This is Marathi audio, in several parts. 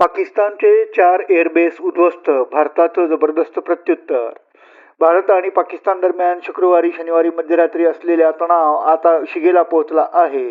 पाकिस्तानचे चार एअरबेस उद्ध्वस्त भारताचं जबरदस्त प्रत्युत्तर. भारत आणि पाकिस्तान दरम्यान शुक्रवारी शनिवारी मध्यरात्री असलेला तणाव आता शिगेला पोहोचला आहे.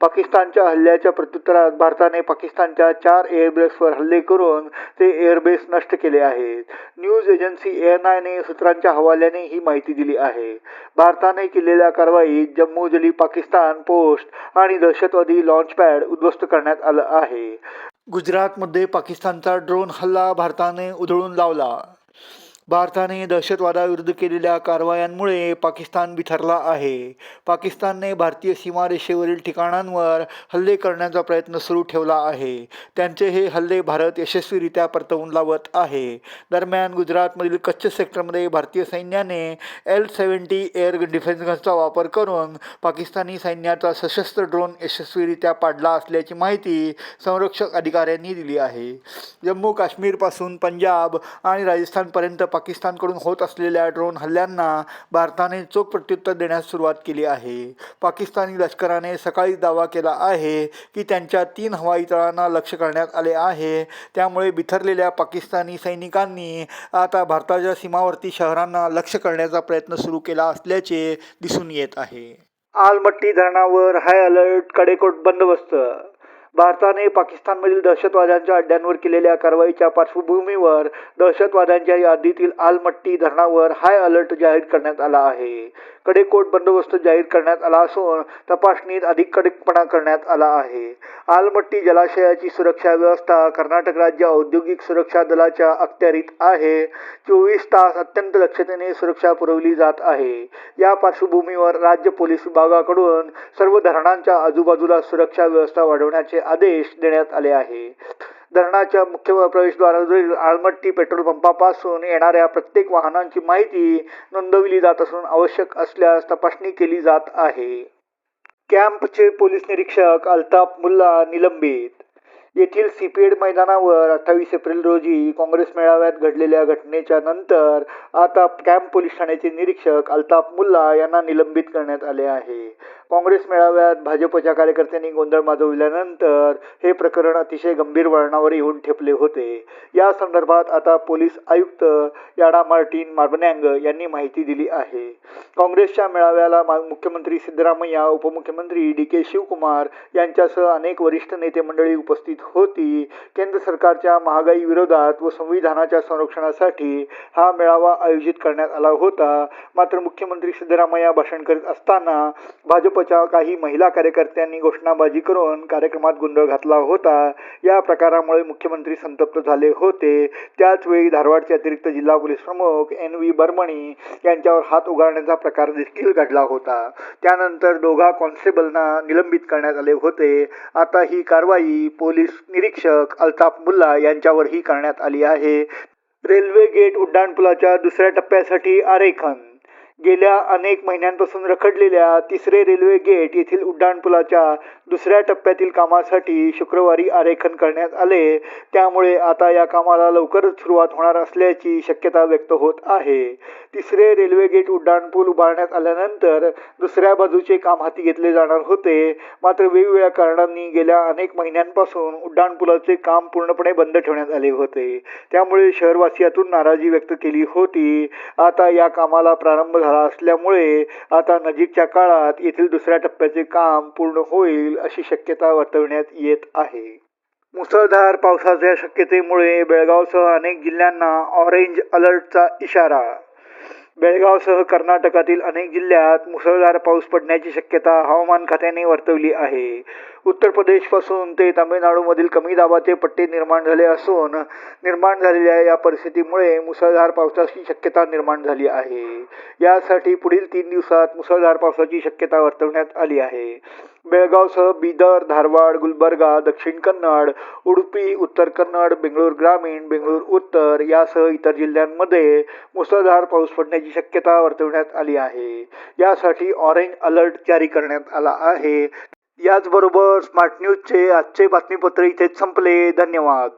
पाकिस्तानच्या हल्ल्याच्या प्रत्युत्तरात भारताने पाकिस्तानच्या चार एअरबेसवर हल्ले करून ते एअरबेस नष्ट केले आहेत. न्यूज एजन्सी एन आयने सूत्रांच्या हवाल्याने ही माहिती दिली आहे. भारताने केलेल्या कारवाईत जम्मू जली पाकिस्तान पोस्ट आणि दहशतवादी लॉन्चपॅड उद्ध्वस्त करण्यात आलं आहे. गुजरातमध्ये पाकिस्तानचा ड्रोन हल्ला भारताने उधळून लावला. भारताने दहशतवादाविरुद्ध केलेल्या कारवायांमुळे पाकिस्तान बिथरला आहे. पाकिस्तानने भारतीय सीमारेषेवरील ठिकाणांवर हल्ले करण्याचा प्रयत्न सुरू ठेवला आहे. त्यांचे हे हल्ले भारत यशस्वीरित्या परतवून लावत आहे. दरम्यान गुजरातमधील कच्छ सेक्टरमध्ये भारतीय सैन्याने एल सेव्हन्टी एअर डिफेन्स गन्सचा वापर करून पाकिस्तानी सैन्याचा सशस्त्र ड्रोन यशस्वीरित्या पाडला असल्याची माहिती संरक्षक अधिकाऱ्यांनी दिली आहे. जम्मू काश्मीरपासून पंजाब आणि राजस्थानपर्यंत पाकिस्तानकडून होत असलेल्या ड्रोन हल्ल्यांना भारताने चोख प्रत्युत्तर देण्यास सुरुवात केली आहे. पाकिस्तानी लष्कराने सकाळी दावा केला आहे की त्यांच्या तीन हवाई तळांना लक्ष्य करण्यात आले आहे. त्यामुळे बिथरलेल्या पाकिस्तानी सैनिकांनी आता भारताच्या सीमावर्ती शहरांना लक्ष्य करण्याचा प्रयत्न सुरू केला असल्याचे दिसून येत आहे. आलमट्टी धरणावर हाय अलर्ट कडेकोट बंदोबस्त भारताने पाकिस्तानमधील दहशतवाद्यांच्या अड्ड्यांवर केलेल्या कारवाईच्या पार्श्वभूमीवर दहशतवाद्यांच्या यादीतील आलमट्टी धरणावर हाय अलर्ट जाहीर करण्यात आला आहे. कडेकोट बंदोबस्त जाहीर करण्यात आला असून तपासणीत अधिक कडकपणा करण्यात आला आहे. आलमट्टी जलाशयाची सुरक्षा व्यवस्था कर्नाटक राज्य औद्योगिक सुरक्षा दलाच्या अखत्यारीत आहे. चोवीस तास अत्यंत दक्षतेने सुरक्षा पुरवली जात आहे. या पार्श्वभूमीवर राज्य पोलीस विभागाकडून सर्व धरणांच्या आजूबाजूला सुरक्षा व्यवस्था वाढवण्याचे आदेश देण्यात आले आहे. धरणाच्या मुख्य प्रवेशद्वारावरील आळमट्टी पेट्रोल पंपापासून येणाऱ्या प्रत्येक वाहनांची माहिती नोंदविली जात असून आवश्यक असल्यास तपासणी केली जात आहे. कॅम्पचे पोलीस निरीक्षक अल्ताफ मुल्ला निलंबित. येथील सीपीएड मैदानावर अठ्ठावीस एप्रिल रोजी काँग्रेस मेळाव्यात घडलेल्या घटनेच्या नंतर आता कॅम्प पोलीस ठाण्याचे निरीक्षक अल्ताफ मुल्ला यांना निलंबित करण्यात आले आहे. काँग्रेस मेळाव्यात भाजपच्या कार्यकर्त्यांनी गोंधळ माजविल्यानंतर हे प्रकरण अतिशय गंभीर वळणावर येऊन ठेपले होते. या संदर्भात आता पोलीस आयुक्त याडा मार्टिन मार्बनॅंग यांनी माहिती दिली आहे. काँग्रेसच्या मेळाव्याला मुख्यमंत्री सिद्धरामय्या उपमुख्यमंत्री डी के शिवकुमार यांच्यासह अनेक वरिष्ठ नेते मंडळी उपस्थित होती. केंद्र सरकारच्या महागाई विरोधात व संविधानाच्या संरक्षणासाठी हा मेळावा आयोजित करण्यात आला होता. मात्र मुख्यमंत्री सिद्धरामय्या भाषण करीत असताना भाजप भाजपच्या काही महिला कार्यकर्त्यांनी घोषणाबाजी करून कार्यक्रमात गोंधळ घातला होता. या प्रकारामुळे मुख्यमंत्री संतप्त झाले होते. त्याचवेळी धारवाडचे अतिरिक्त जिल्हा पोलीस प्रमुख एन व्ही बर्मणी यांच्यावर हात उगारण्याचा प्रकार देखील घडला होता. त्यानंतर दोघा कॉन्स्टेबलना निलंबित करण्यात आले होते. आता ही कारवाई पोलीस निरीक्षक अल्ताफ मुल्ला यांच्यावरही करण्यात आली आहे. रेल्वे गेट उड्डाणपुलाच्या दुसऱ्या टप्प्यासाठी आरेखन गेल्या अनेक महिन्यांपासून रखडलेल्या तिसरे रेल्वे गेट येथील उड्डाणपुलाच्या दुसऱ्या टप्प्यातील कामासाठी शुक्रवारी आरेखन करण्यात आले. त्यामुळे आता या कामाला लवकरच सुरुवात होणार असल्याची शक्यता व्यक्त होत आहे. तिसरे रेल्वे गेट उड्डाणपूल उभारण्यात आल्यानंतर दुसऱ्या बाजूचे काम हाती घेतले जाणार होते. मात्र वेगवेगळ्या कारणांनी गेल्या अनेक महिन्यांपासून उड्डाणपुलाचे काम पूर्णपणे बंद ठेवण्यात आले होते. त्यामुळे शहरवासियातून नाराजी व्यक्त केली होती. आता या कामाला प्रारंभ झाला असल्यामुळे आता नजीकच्या काळात येथील दुसऱ्या टप्प्याचे काम पूर्ण होईल अशी शक्यता वर्तवण्यात येत आहे. मुसळधार पावसाच्या शक्यतेमुळे बेळगावसह अनेक जिल्ह्यांना ऑरेंज अलर्टचा इशारा. बेळगावसह कर्नाटकातील अनेक जिल्ह्यात मुसळधार पाऊस पडण्याची शक्यता हवामान खात्याने वर्तवली आहे. उत्तर प्रदेशपासून ते तामिळनाडूमधील कमी दाबाचे पट्टे निर्माण झाले असून निर्माण झालेल्या या परिस्थितीमुळे मुसळधार पावसाची शक्यता निर्माण झाली आहे. यासाठी पुढील तीन दिवसात मुसळधार पावसाची शक्यता वर्तवण्यात आली आहे. बेळगावसह बिदर धारवाड गुलबर्गा दक्षिण कन्नड उडुपी उत्तर कन्नड बेंगळूर ग्रामीण बेंगळूर उत्तर यासह इतर जिल्ह्यांमध्ये मुसळधार पाऊस पडण्याची शक्यता वर्तवण्यात आली आहे. यासाठी ऑरेंज अलर्ट जारी करण्यात आला आहे. याचबरोबर स्मार्ट न्यूजचे आजचे बातमीपत्र इथेच संपले. धन्यवाद.